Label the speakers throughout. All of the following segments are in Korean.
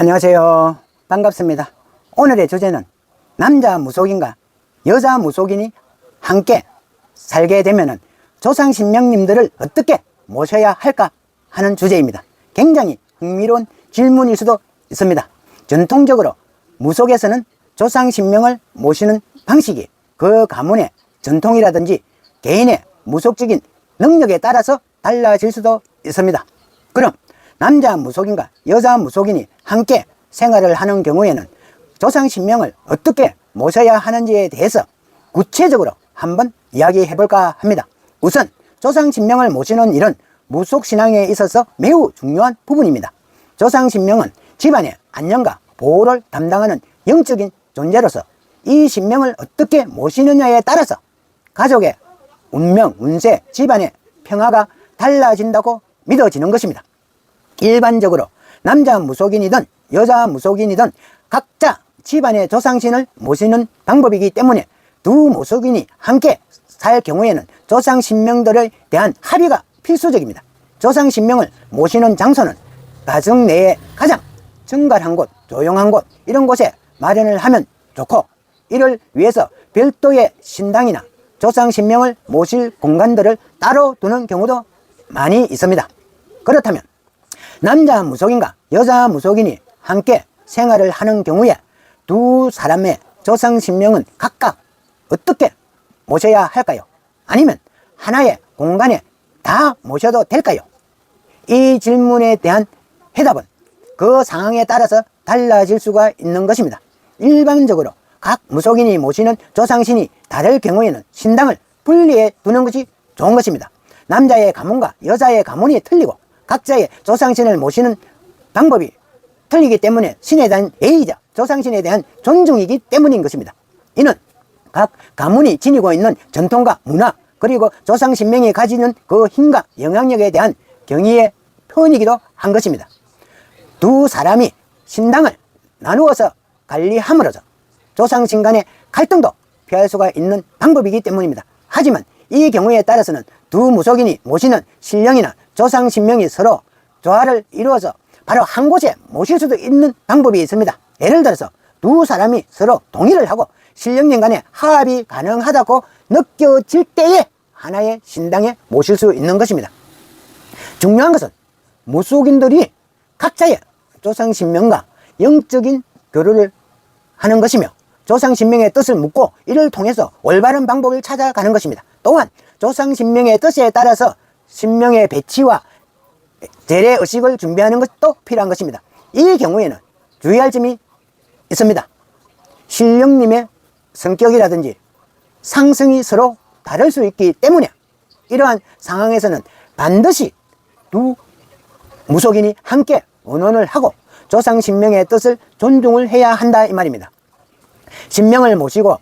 Speaker 1: 안녕하세요. 반갑습니다. 오늘의 주제는 남자 무속인과 여자 무속인이 함께 살게 되면은 조상신명님들을 어떻게 모셔야 할까 하는 주제입니다. 굉장히 흥미로운 질문일 수도 있습니다. 전통적으로 무속에서는 조상신명을 모시는 방식이 그 가문의 전통이라든지 개인의 무속적인 능력에 따라서 달라질 수도 있습니다. 그럼 남자 무속인과 여자 무속인이 함께 생활을 하는 경우에는 조상신명을 어떻게 모셔야 하는지에 대해서 구체적으로 한번 이야기해 볼까 합니다. 우선 조상신명을 모시는 일은 무속신앙에 있어서 매우 중요한 부분입니다. 조상신명은 집안의 안녕과 보호를 담당하는 영적인 존재로서 이 신명을 어떻게 모시느냐에 따라서 가족의 운명, 운세, 집안의 평화가 달라진다고 믿어지는 것입니다. 일반적으로 남자 무속인이든 여자 무속인이든 각자 집안의 조상신을 모시는 방법이기 때문에 두 무속인이 함께 살 경우에는 조상신명들에 대한 합의가 필수적입니다. 조상신명을 모시는 장소는 가정 내에 가장 정갈한 곳, 조용한 곳 이런 곳에 마련을 하면 좋고 이를 위해서 별도의 신당이나 조상신명을 모실 공간들을 따로 두는 경우도 많이 있습니다. 그렇다면 남자 무속인과 여자 무속인이 함께 생활을 하는 경우에 두 사람의 조상신명은 각각 어떻게 모셔야 할까요? 아니면 하나의 공간에 다 모셔도 될까요? 이 질문에 대한 해답은 그 상황에 따라서 달라질 수가 있는 것입니다. 일반적으로 각 무속인이 모시는 조상신이 다를 경우에는 신당을 분리해 두는 것이 좋은 것입니다. 남자의 가문과 여자의 가문이 틀리고 각자의 조상신을 모시는 방법이 틀리기 때문에 신에 대한 예의자, 조상신에 대한 존중이기 때문인 것입니다. 이는 각 가문이 지니고 있는 전통과 문화, 그리고 조상신명이 가지는 그 힘과 영향력에 대한 경의의 표현이기도 한 것입니다. 두 사람이 신당을 나누어서 관리함으로써 조상신 간의 갈등도 피할 수가 있는 방법이기 때문입니다. 하지만 이 경우에 따라서는 두 무속인이 모시는 신령이나 조상신명이 서로 조화를 이루어서 바로 한 곳에 모실 수도 있는 방법이 있습니다. 예를 들어서 두 사람이 서로 동의를 하고 신령님 간에 합이 가능하다고 느껴질 때에 하나의 신당에 모실 수 있는 것입니다. 중요한 것은 무속인들이 각자의 조상신명과 영적인 교류를 하는 것이며 조상신명의 뜻을 묻고 이를 통해서 올바른 방법을 찾아가는 것입니다. 또한 조상신명의 뜻에 따라서 신명의 배치와 재래 의식을 준비하는 것도 필요한 것입니다. 이 경우에는 주의할 점이 있습니다. 신령님의 성격이라든지 상승이 서로 다를 수 있기 때문에 이러한 상황에서는 반드시 두 무속인이 함께 의논을 하고 조상 신명의 뜻을 존중을 해야 한다 이 말입니다. 신명을 모시고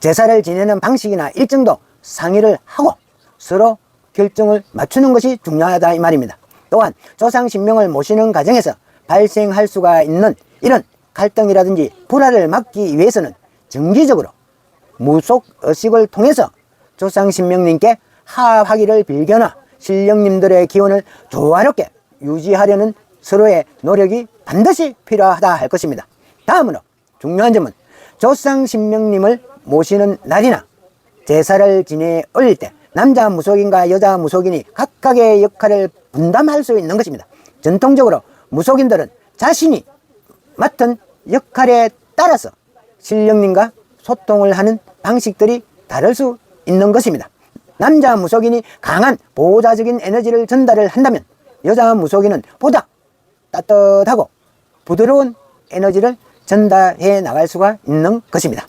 Speaker 1: 제사를 지내는 방식이나 일정도 상의를 하고 서로 결정을 맞추는 것이 중요하다 이 말입니다. 또한 조상 신명을 모시는 과정에서 발생할 수가 있는 이런 갈등이라든지 불화를 막기 위해서는 정기적으로 무속 의식을 통해서 조상 신명님께 하하기를 빌거나 신령님들의 기운을 조화롭게 유지하려는 서로의 노력이 반드시 필요하다 할 것입니다. 다음으로 중요한 점은 조상 신명님을 모시는 날이나 제사를 지내 올릴 때 남자 무속인과 여자 무속인이 각각의 역할을 분담할 수 있는 것입니다. 전통적으로 무속인들은 자신이 맡은 역할에 따라서 신령님과 소통을 하는 방식들이 다를 수 있는 것입니다. 남자 무속인이 강한 보호자적인 에너지를 전달을 한다면 여자 무속인은 보다 따뜻하고 부드러운 에너지를 전달해 나갈 수가 있는 것입니다.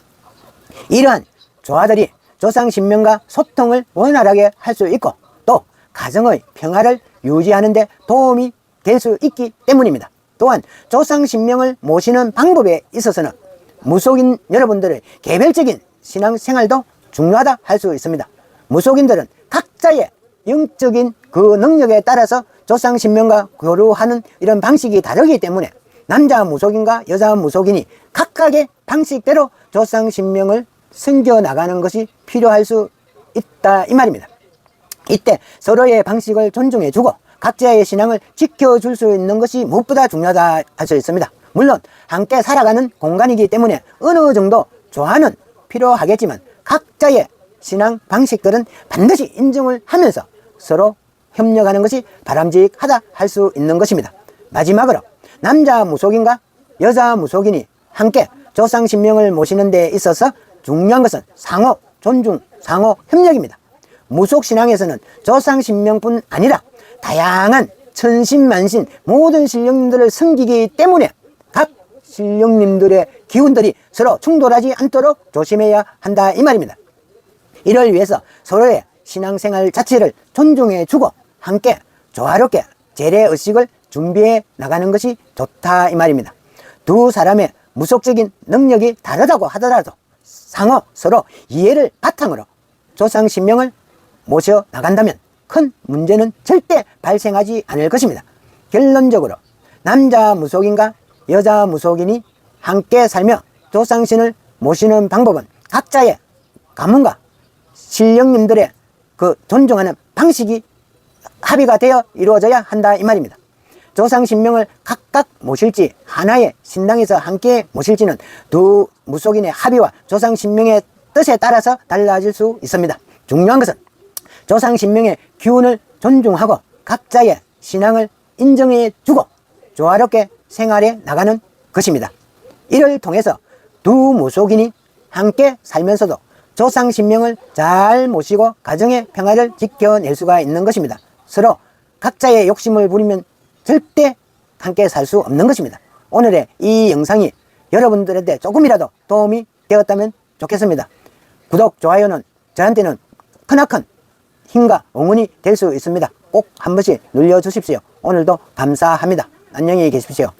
Speaker 1: 이러한 조화들이 조상신명과 소통을 원활하게 할 수 있고 또 가정의 평화를 유지하는 데 도움이 될 수 있기 때문입니다. 또한 조상신명을 모시는 방법에 있어서는 무속인 여러분들의 개별적인 신앙생활도 중요하다 할 수 있습니다. 무속인들은 각자의 영적인 그 능력에 따라서 조상신명과 교류하는 이런 방식이 다르기 때문에 남자 무속인과 여자 무속인이 각각의 방식대로 조상신명을 숨겨 나가는 것이 필요할 수 있다 이 말입니다. 이때 서로의 방식을 존중해주고 각자의 신앙을 지켜줄 수 있는 것이 무엇보다 중요하다 할 수 있습니다. 물론 함께 살아가는 공간이기 때문에 어느 정도 조화는 필요하겠지만 각자의 신앙 방식들은 반드시 인정을 하면서 서로 협력하는 것이 바람직하다 할 수 있는 것입니다. 마지막으로 남자 무속인과 여자 무속인이 함께 조상 신명을 모시는 데 있어서 중요한 것은 상호 존중, 상호 협력입니다. 무속 신앙에서는 조상 신명뿐 아니라 다양한 천신만신 모든 신령님들을 섬기기 때문에 각 신령님들의 기운들이 서로 충돌하지 않도록 조심해야 한다 이 말입니다. 이를 위해서 서로의 신앙생활 자체를 존중해 주고 함께 조화롭게 재래 의식을 준비해 나가는 것이 좋다 이 말입니다. 두 사람의 무속적인 능력이 다르다고 하더라도 상호 서로 이해를 바탕으로 조상 신명을 모셔 나간다면 큰 문제는 절대 발생하지 않을 것입니다. 결론적으로 남자 무속인과 여자 무속인이 함께 살며 조상신을 모시는 방법은 각자의 가문과 신령님들의 그 존중하는 방식이 합의가 되어 이루어져야 한다 이 말입니다. 조상 신명을 각각 모실지 하나의 신당에서 함께 모실지는 두 무속인의 합의와 조상 신명의 뜻에 따라서 달라질 수 있습니다. 중요한 것은 조상 신명의 기운을 존중하고 각자의 신앙을 인정해 주고 조화롭게 생활해 나가는 것입니다. 이를 통해서 두 무속인이 함께 살면서도 조상 신명을 잘 모시고 가정의 평화를 지켜낼 수가 있는 것입니다. 서로 각자의 욕심을 부리면 절대 함께 살 수 없는 것입니다. 오늘의 이 영상이 여러분들한테 조금이라도 도움이 되었다면 좋겠습니다. 구독, 좋아요는 저한테는 크나큰 힘과 응원이 될 수 있습니다. 꼭 한 번씩 눌러주십시오. 오늘도 감사합니다. 안녕히 계십시오.